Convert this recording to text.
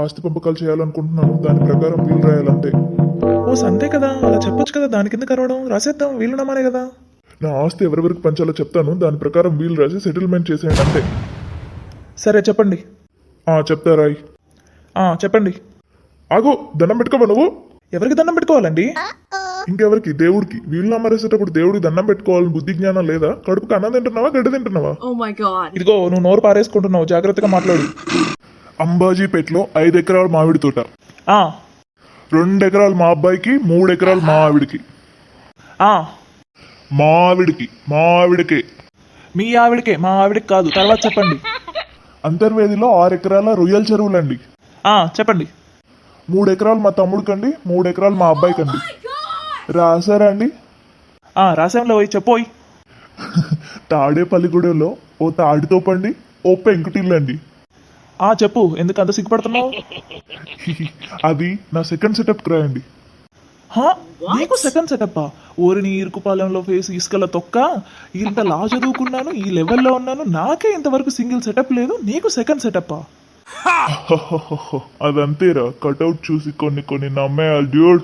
ఆస్తి పంపకాలు చేయాలనుకుంటున్నాను. దాని ప్రకారం వీలు రాయాలంటే. ఓ అంతే కదా. అలా చెప్పొచ్చు కదా. దాని కింద కరవడం రాసేద్దాం. వీలున్నామనే కదా. నా ఆస్తి ఎవరెవరికి పంచాలో చెప్తాను. దాని ప్రకారం వీలు రాసి సెటిల్మెంట్ చేసేయండి అంతే. సరే చెప్పండి. ఆ చెప్తా రాయ్. ఆ, చెప్పండి. ఆగో దండం పెట్టుకోవా నువ్వు? ఎవరికి దండం పెట్టుకోవాలండి? ఇంకెవరికి? దేవుడికి. వీళ్ళు నమ్మరేసేటప్పుడు దేవుడికి దండం పెట్టుకోవాలని బుద్ధి జ్ఞానం లేదా? కడుపుకి అన్నం తింటున్నావా? గడ్డ తింటున్నావా? Oh. ఇదిగో నువ్వు నోరు పారేసుకుంటున్నావు. జాగ్రత్తగా మాట్లాడు. అంబాజీపేటలో ఐదు ఎకరాల మామిడి తోట. ఆ, రెండు ఎకరాలు మా అబ్బాయికి మూడు ఎకరాలు మా ఆవిడికి. ఆ, మా ఆవిడికి మా ఆవిడకే. మీ ఆవిడకే మా ఆవిడకి కాదు. తర్వాత చెప్పండి. అంతర్వేదిలో ఆరు ఎకరాల రొయ్యల చెరువులండి. ఆ, చెప్పండి. మూడు ఎకరాలు మా తమ్ముడికండి మూడు ఎకరాలు మా అబ్బాయికండి. రాసారా అండి ఆ, రాసాంలో పోయి చెప్పోయ్ తాడేపల్లిగూడెంలో ఓ తాడితోపండి ఓ పెంకుటిల్లండి. ఆ చెప్పు ఎందుకు అంత సిగ్గుపడుతున్నావు? అది నా సెకండ్ సెటప్ రాయండి. హా? నీకు సెకండ్ సెటప్ ఊరిని ఇరుకుపాలెంలో ఫేస్ ఇసుకల తొక్క ఇంత లా చదువుకున్నాను ఈ లెవెల్లో ఉన్నాను నాకే ఇంతవరకు సింగిల్ సెటప్ లేదు నీకు సెకండ్ సెటప్ అదంతేరా కటౌట్ చూసి కొన్ని కొన్ని నమ్మేయాలి డ్యూడ్